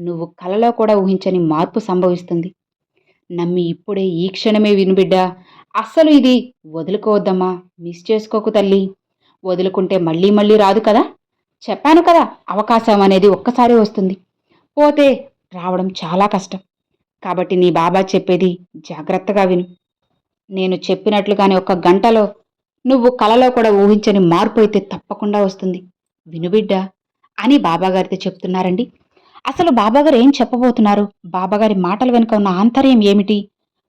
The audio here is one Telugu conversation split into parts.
నువ్వు కలలో కూడా ఊహించని మార్పు సంభవిస్తుంది. నమ్మి ఇప్పుడే ఈ క్షణమే వినుబిడ్డా అస్సలు ఇది వదులుకోవద్దమ్మా. మిస్ చేసుకోకు తల్లి. వదులుకుంటే మళ్ళీ మళ్ళీ రాదు కదా? చెప్పాను కదా అవకాశం అనేది ఒక్కసారి వస్తుంది. పోతే రావడం చాలా కష్టం. కాబట్టి నీ బాబా చెప్పేది జాగ్రత్తగా విను. నేను చెప్పినట్లుగానే ఒక గంటలో నువ్వు కలలో కూడా ఊహించని మార్పు అయితే తప్పకుండా వస్తుంది. వినుబిడ్డా అని బాబాగారితో చెప్తున్నారండి. అసలు బాబాగారు ఏం చెప్పబోతున్నారు? బాబాగారి మాటల వెనుక ఉన్న ఆంతర్యం ఏమిటి?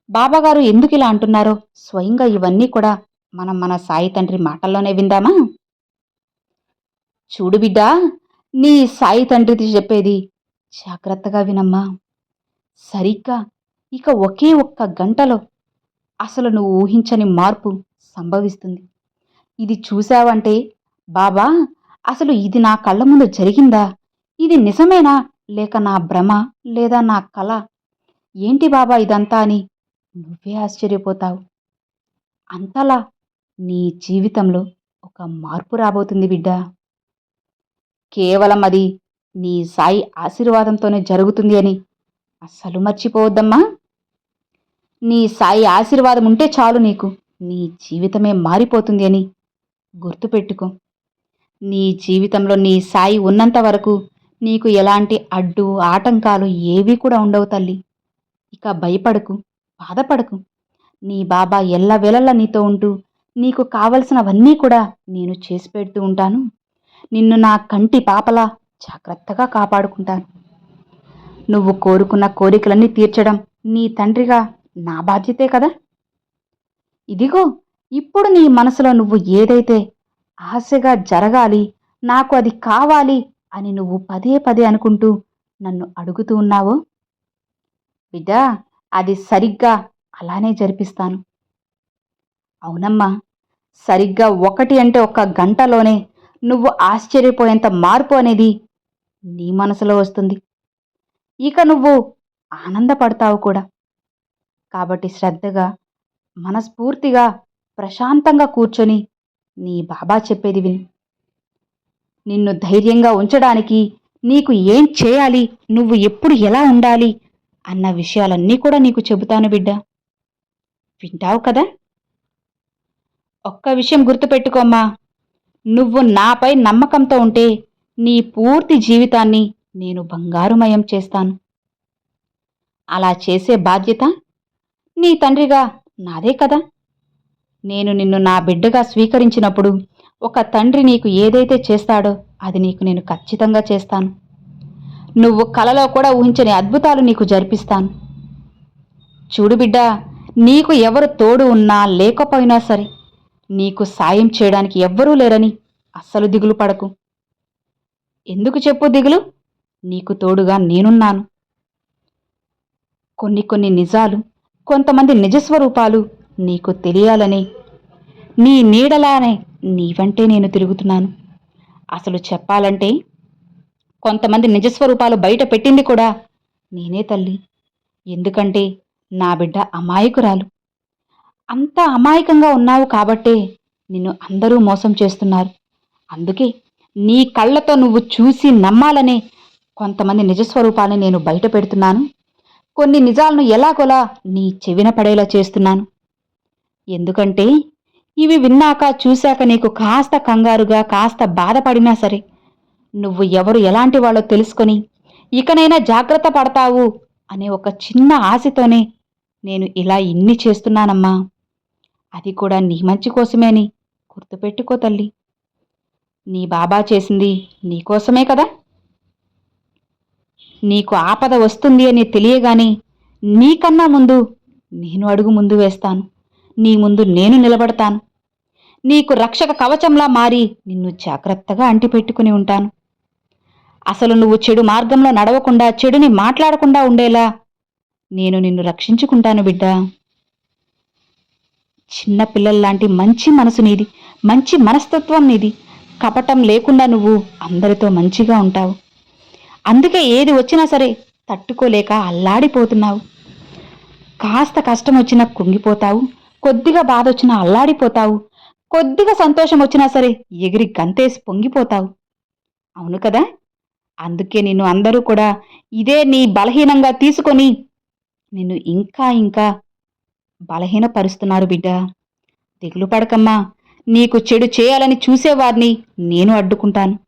బాబాగారు ఎందుకు ఇలా అంటున్నారో? స్వయంగా ఇవన్నీ కూడా మనం మన సాయి తండ్రి మాటల్లోనే విందామా? చూడు బిడ్డా నీ సాయి తండ్రిది చెప్పేది. జాగ్రత్తగా వినమ్మా. సరిగ్గా ఇక ఒకే ఒక్క గంటలో అసలు నువ్వు ఊహించని మార్పు సంభవిస్తుంది. ఇది చూశావంటే బాబా అసలు ఇది నా కళ్ళ ముందు జరిగిందా? ఇది నిజమేనా? లేక నా భ్రమ లేదా నా కళ ఏంటి బాబా ఇదంతా అని నువ్వే ఆశ్చర్యపోతావు. అంతలా నీ జీవితంలో ఒక మార్పు రాబోతుంది బిడ్డ. కేవలం అది నీ సాయి ఆశీర్వాదంతోనే జరుగుతుంది అని అస్సలు మర్చిపోవద్దమ్మా. నీ సాయి ఆశీర్వాదం ఉంటే చాలు నీకు నీ జీవితమే మారిపోతుంది అని గుర్తుపెట్టుకో. నీ జీవితంలో నీ సాయి ఉన్నంత వరకు నీకు ఎలాంటి అడ్డు ఆటంకాలు ఏవీ కూడా ఉండవు తల్లి. ఇక భయపడకు బాధపడకు. నీ బాబా ఎల్లవేళలా నీతో ఉంటూ నీకు కావలసినవన్నీ కూడా నేను చేసి పెడుతూ ఉంటాను. నిన్ను నా కంటి పాపలా జాగ్రత్తగా కాపాడుకుంటాను. నువ్వు కోరుకున్న కోరికలన్నీ తీర్చడం నీ తండ్రిగా నా బాధ్యతే కదా? ఇదిగో ఇప్పుడు నీ మనసులో నువ్వు ఏదైతే ఆశగా జరగాలి నాకు అది కావాలి అని నువ్వు పదే పదే అనుకుంటూ నన్ను అడుగుతూ ఉన్నావో? బిడ్డా అది సరిగ్గా అలానే జరిపిస్తాను. అవునమ్మా సరిగ్గా ఒకటి అంటే ఒక గంటలోనే నువ్వు ఆశ్చర్యపోయేంత మార్పు అనేది నీ మనసులో వస్తుంది. ఇక నువ్వు ఆనందపడతావు కూడా. కాబట్టి శ్రద్ధగా మనస్ఫూర్తిగా ప్రశాంతంగా కూర్చొని నీ బాబా చెప్పేది విని. నిన్ను ధైర్యంగా ఉంచడానికి నీకు ఏం చేయాలి? నువ్వు ఎప్పుడు ఎలా ఉండాలి? అన్న విషయాలన్నీ కూడా నీకు చెబుతాను బిడ్డ. వింటావు కదా? ఒక్క విషయం గుర్తుపెట్టుకోమ్మా. నువ్వు నాపై నమ్మకంతో ఉంటే నీ పూర్తి జీవితాన్ని నేను బంగారుమయం చేస్తాను. అలా చేసే బాధ్యత నీ తండ్రిగా నాదే కదా? నేను నిన్ను నా బిడ్డగా స్వీకరించినప్పుడు ఒక తండ్రి నీకు ఏదైతే చేస్తాడో అది నీకు నేను ఖచ్చితంగా చేస్తాను. నువ్వు కలలో కూడా ఊహించని అద్భుతాలు నీకు జరిపిస్తాను. చూడు బిడ్డ నీకు ఎవరు తోడు ఉన్నా లేకపోయినా సరే నీకు సాయం చేయడానికి ఎవ్వరూ లేరని అస్సలు దిగులు పడకు. ఎందుకు చెప్పు దిగులు? నీకు తోడుగా నేనున్నాను. కొన్ని కొన్ని నిజాలు కొంతమంది నిజస్వరూపాలు నీకు తెలియాలని నీ నీడలానే నీవంటే నేను తిరుగుతున్నాను. అసలు చెప్పాలంటే కొంతమంది నిజస్వరూపాలు బయట పెట్టింది కూడా నేనే తల్లి. ఎందుకంటే నా బిడ్డ అమాయకురాలు. అంత అమాయకంగా ఉన్నావు కాబట్టే నిన్ను అందరూ మోసం చేస్తున్నారు. అందుకే నీ కళ్ళతో నువ్వు చూసి నమ్మాలనే కొంతమంది నిజస్వరూపాన్ని నేను బయట పెడుతున్నాను. కొన్ని నిజాలను ఎలాగోలా నీ చెవిన పడేలా చేస్తున్నాను. ఎందుకంటే ఇవి విన్నాక చూశాక నీకు కాస్త కంగారుగా కాస్త బాధపడినా సరే. నువ్వు ఎవరు ఎలాంటి వాళ్ళో తెలుసుకొని ఇకనైనా జాగ్రత్త పడతావు అనే ఒక చిన్న ఆశతోనే నేను ఇలా ఇన్ని చేస్తున్నానమ్మా. అది కూడా నీ మంచి కోసమే అని గుర్తుపెట్టుకో తల్లి. నీ బాబా చేసింది నీకోసమే కదా? నీకు ఆపద వస్తుంది అని తెలియగానే నీకన్నా ముందు నేను అడుగు ముందు వేస్తాను. నీ ముందు నేను నిలబడతాను. నీకు రక్షక కవచంలా మారి నిన్ను జాగ్రత్తగా అంటిపెట్టుకుని ఉంటాను. అసలు నువ్వు చెడు మార్గంలో నడవకుండా చెడుని మాట్లాడకుండా ఉండేలా నేను నిన్ను రక్షించుకుంటాను బిడ్డ. చిన్న పిల్లల్లాంటి మంచి మనసు నీది మంచి మనస్తత్వం నీది. కపటం లేకుండా నువ్వు అందరితో మంచిగా ఉంటావు. అందుకే ఏది వచ్చినా సరే తట్టుకోలేక అల్లాడిపోతున్నావు. కాస్త కష్టం వచ్చినా కుంగిపోతావు. కొద్దిగా బాధ వచ్చినా అల్లాడిపోతావు. కొద్దిగా సంతోషం వచ్చినా సరే ఎగిరి గంతేసి పొంగిపోతావు. అవును కదా? అందుకే నిన్ను అందరూ కూడా ఇదే నీ బలహీనంగా తీసుకొని నిన్ను ఇంకా ఇంకా బలహీనపరుస్తున్నారు బిడ్డ. దిగులు పడకమ్మా. నీకు చెడు చేయాలని చూసేవారిని నేను అడ్డుకుంటాను.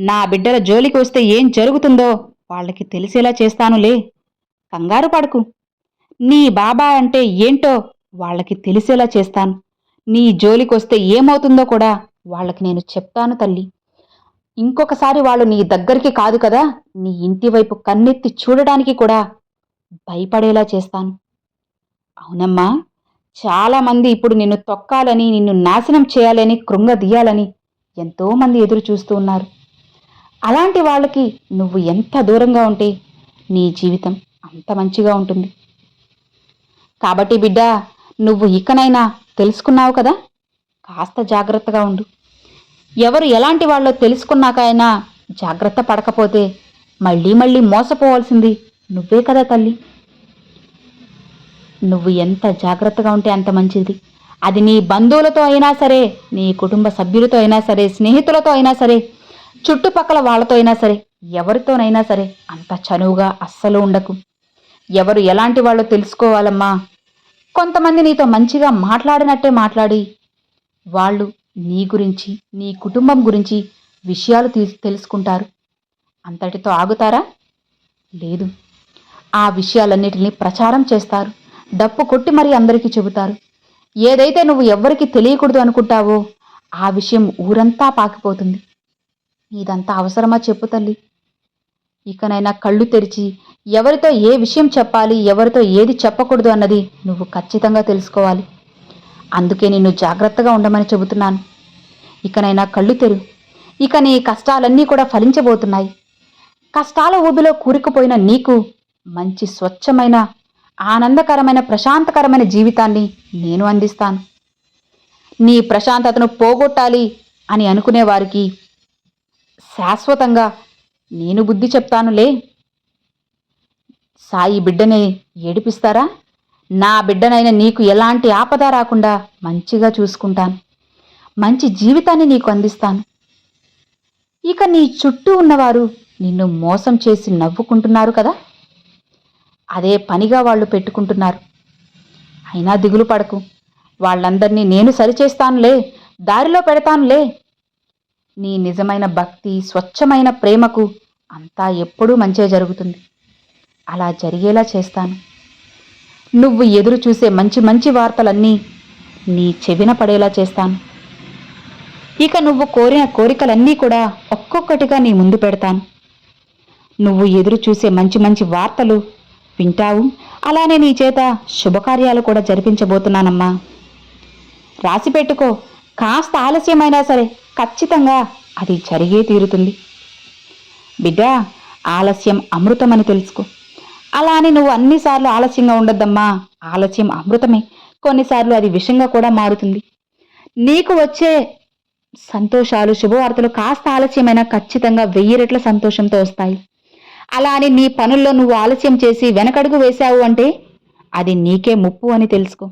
నా బిడ్డల జోలికి వస్తే ఏం జరుగుతుందో వాళ్ళకి తెలిసేలా చేస్తానులే. కంగారు పడకు. నీ బాబా అంటే ఏంటో వాళ్ళకి తెలిసేలా చేస్తాను. నీ జోలికొస్తే ఏమవుతుందో కూడా వాళ్ళకి నేను చెప్తాను తల్లి. ఇంకొకసారి వాళ్ళు నీ దగ్గరికి కాదు కదా నీ ఇంటి వైపు కన్నెత్తి చూడడానికి కూడా భయపడేలా చేస్తాను. అవునమ్మా చాలామంది ఇప్పుడు నిన్ను తొక్కాలని నిన్ను నాశనం చేయాలని కృంగదీయాలని ఎంతోమంది ఎదురు చూస్తూ ఉన్నారు. అలాంటి వాళ్ళకి నువ్వు ఎంత దూరంగా ఉంటే నీ జీవితం అంత మంచిగా ఉంటుంది. కాబట్టి బిడ్డ నువ్వు ఇకనైనా తెలుసుకున్నావు కదా? కాస్త జాగ్రత్తగా ఉండు. ఎవరు ఎలాంటి వాళ్ళో తెలుసుకున్నాకైనా జాగ్రత్త పడకపోతే మళ్ళీ మళ్ళీ మోసపోవాల్సింది నువ్వే కదా తల్లి. నువ్వు ఎంత జాగ్రత్తగా ఉంటే అంత మంచిది. అది నీ బంధువులతో అయినా సరే నీ కుటుంబ సభ్యులతో అయినా సరే స్నేహితులతో అయినా సరే చుట్టుపక్కల వాళ్ళతో అయినా సరే ఎవరితోనైనా సరే అంత చనువుగా అస్సలు ఉండకు. ఎవరు ఎలాంటి వాళ్ళో తెలుసుకోవాలమ్మా. కొంతమంది నీతో మంచిగా మాట్లాడినట్టే మాట్లాడి. వాళ్ళు నీ గురించి నీ కుటుంబం గురించి విషయాలు తెలుసుకుంటారు. అంతటితో ఆగుతారా? లేదు. ఆ విషయాలన్నిటిని ప్రచారం చేస్తారు. డప్పు కొట్టి మరీ అందరికీ చెబుతారు. ఏదైతే నువ్వు ఎవ్వరికి తెలియకూడదు అనుకుంటావో ఆ విషయం ఊరంతా పాకిపోతుంది. ఇదంతా అవసరమా చెప్పు తల్లి. ఇకనైనా కళ్ళు తెరిచి ఎవరితో ఏ విషయం చెప్పాలి ఎవరితో ఏది చెప్పకూడదు అన్నది నువ్వు ఖచ్చితంగా తెలుసుకోవాలి. అందుకే నిన్ను జాగ్రత్తగా ఉండమని చెబుతున్నాను. ఇకనైనా కళ్ళు తెరు. ఇక నీ కష్టాలన్నీ కూడా ఫలించబోతున్నాయి. కష్టాల ఊబిలో కూరుకుపోయిన నీకు మంచి స్వచ్ఛమైన ఆనందకరమైన ప్రశాంతకరమైన జీవితాన్ని నేను అందిస్తాను. నీ ప్రశాంతతను పోగొట్టాలి అని అనుకునే వారికి శాశ్వతంగా నేను బుద్ధి చెప్తానులే. సాయి బిడ్డని ఏడిపిస్తారా? నా బిడ్డనైన నీకు ఎలాంటి ఆపద రాకుండా మంచిగా చూసుకుంటాను. మంచి జీవితాన్ని నీకు అందిస్తాను. ఇక నీ చుట్టూ ఉన్నవారు నిన్ను మోసం చేసి నవ్వుకుంటున్నారు కదా? అదే పనిగా వాళ్ళు పెట్టుకుంటున్నారు. అయినా దిగులు పడకు. వాళ్ళందరినీ నేను సరిచేస్తానులే దారిలో పెడతానులే. నీ నిజమైన భక్తి స్వచ్ఛమైన ప్రేమకు అంతా ఎప్పుడూ మంచే జరుగుతుంది. అలా జరిగేలా చేస్తాను. నువ్వు ఎదురు చూసే మంచి మంచి వార్తలన్నీ నీ చెవిన పడేలా చేస్తాను. ఇక నువ్వు కోరిన కోరికలన్నీ కూడా ఒక్కొక్కటిగా నీ ముందు పెడతాను. నువ్వు ఎదురు చూసే మంచి మంచి వార్తలు వింటావు. అలానే నీ చేత శుభకార్యాలు కూడా జరిపించబోతున్నానమ్మా. రాసి పెట్టుకో. కాస్త ఆలస్యమైనా సరే ఖచ్చితంగా అది జరిగే తీరుతుంది. బిడ్డ ఆలస్యం అమృతమని తెలుసుకో. అలా అని నువ్వు అన్నిసార్లు ఆలస్యంగా ఉండొద్దమ్మా. ఆలస్యం అమృతమే. కొన్నిసార్లు అది విషంగా కూడా మారుతుంది. నీకు వచ్చే సంతోషాలు శుభవార్తలు కాస్త ఆలస్యమైనా ఖచ్చితంగా వెయ్యి రెట్ల సంతోషంతో వస్తాయి. అలా అని నీ పనుల్లో నువ్వు ఆలస్యం చేసి వెనకడుగు వేశావు అంటే అది నీకే ముప్పు అని తెలుసుకో.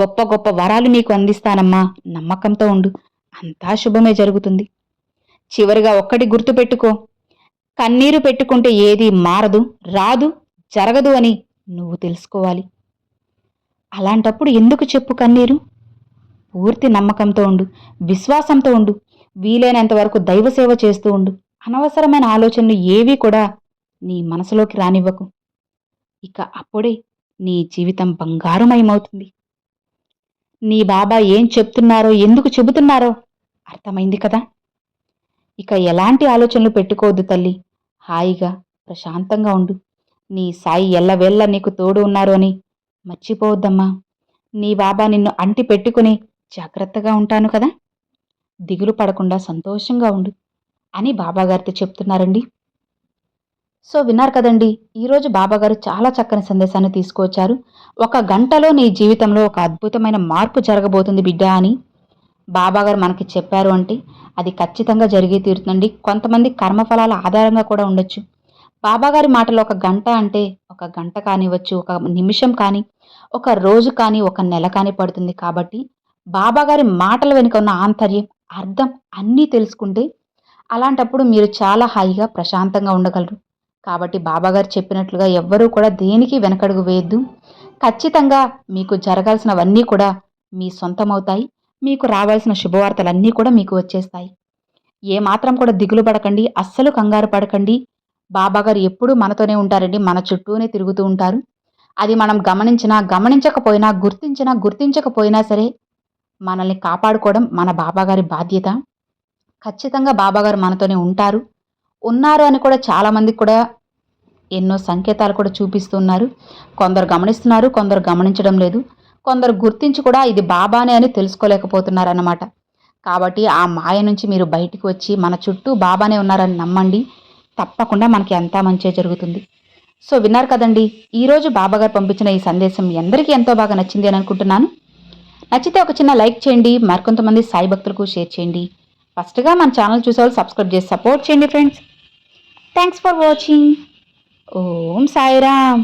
గొప్ప గొప్ప వరాలు నీకు అందిస్తానమ్మా. నమ్మకంతో ఉండు. అంతా శుభమే జరుగుతుంది. చివరిగా ఒక్కటి గుర్తుపెట్టుకో. కన్నీరు పెట్టుకుంటే ఏది మారదు రాదు జరగదు అని నువ్వు తెలుసుకోవాలి. అలాంటప్పుడు ఎందుకు చెప్పు కన్నీరు? పూర్తి నమ్మకంతో ఉండు విశ్వాసంతో ఉండు వీలైనంత వరకు దైవ సేవ చేస్తూ ఉండు. అనవసరమైన ఆలోచనలు ఏవీ కూడా నీ మనసులోకి రానివ్వకు. ఇక అప్పుడే నీ జీవితం బంగారుమయమవుతుంది. నీ బాబా ఏం చెప్తున్నారో ఎందుకు చెబుతున్నారో అర్థమైంది కదా? ఇక ఎలాంటి ఆలోచనలు పెట్టుకోవద్దు తల్లి. హాయిగా ప్రశాంతంగా ఉండు. నీ సాయి ఎల్లవేళ్ళ నీకు తోడు ఉన్నారు అని మర్చిపోవద్దమ్మా. నీ బాబా నిన్ను అంటి పెట్టుకుని జాగ్రత్తగా ఉంటాను కదా? దిగులు పడకుండా సంతోషంగా ఉండు అని బాబాగారితో చెప్తున్నారండి. సో విన్నారు కదండి ఈరోజు బాబాగారు చాలా చక్కని సందేశాన్ని తీసుకువచ్చారు. ఒక గంటలో నీ జీవితంలో ఒక అద్భుతమైన మార్పు జరగబోతుంది బిడ్డ అని బాబాగారు మనకి చెప్పారు అంటే అది ఖచ్చితంగా జరిగి తీరుతుందండి. కొంతమంది కర్మఫలాల ఆధారంగా కూడా ఉండొచ్చు. బాబాగారి మాటలు ఒక గంట అంటే ఒక గంట కానివ్వచ్చు ఒక నిమిషం కానీ ఒక రోజు కానీ ఒక నెల కానీ పడుతుంది కాబట్టి బాబాగారి మాటల వెనుక ఉన్న ఆంతర్యం అర్థం అన్నీ తెలుసుకుంటే అలాంటప్పుడు మీరు చాలా హాయిగా ప్రశాంతంగా ఉండగలరు. కాబట్టి బాబాగారు చెప్పినట్లుగా ఎవ్వరూ కూడా దేనికి వెనకడుగు వేయద్దు. ఖచ్చితంగా మీకు జరగాల్సినవన్నీ కూడా మీ సొంతమవుతాయి. మీకు రావాల్సిన శుభవార్తలన్నీ కూడా మీకు వచ్చేస్తాయి. ఏమాత్రం కూడా దిగులు పడకండి అస్సలు కంగారు పడకండి. బాబాగారు ఎప్పుడూ మనతోనే ఉంటారండి మన చుట్టూనే తిరుగుతూ ఉంటారు. అది మనం గమనించినా గమనించకపోయినా గుర్తించినా గుర్తించకపోయినా సరే మనల్ని కాపాడుకోవడం మన బాబాగారి బాధ్యత. ఖచ్చితంగా బాబాగారు మనతోనే ఉంటారు. ఉన్నారు అని కూడా చాలామందికి కూడా ఎన్నో సంకేతాలు కూడా చూపిస్తున్నారు కొందరు గమనిస్తున్నారు కొందరు గమనించడం లేదు. కొందరు గుర్తించి కూడా ఇది బాబానే అని తెలుసుకోలేకపోతున్నారన్నమాట. కాబట్టి ఆ మాయ నుంచి మీరు బయటికి వచ్చి మన చుట్టూ బాబానే ఉన్నారని నమ్మండి. తప్పకుండా మనకి ఎంత మంచిగా జరుగుతుంది. సో విన్నారు కదండి ఈరోజు బాబాగారు పంపించిన ఈ సందేశం ఎందరికీ అందరికీ ఎంతో బాగా నచ్చింది అని అనుకుంటున్నాను. నచ్చితే ఒక చిన్న లైక్ చేయండి మరికొంతమంది సాయి భక్తులకు షేర్ చేయండి. ఫస్ట్గా మన ఛానల్ చూసేవాళ్ళు సబ్స్క్రైబ్ చేసి సపోర్ట్ చేయండి friends. Thanks for watching. Om Sairam.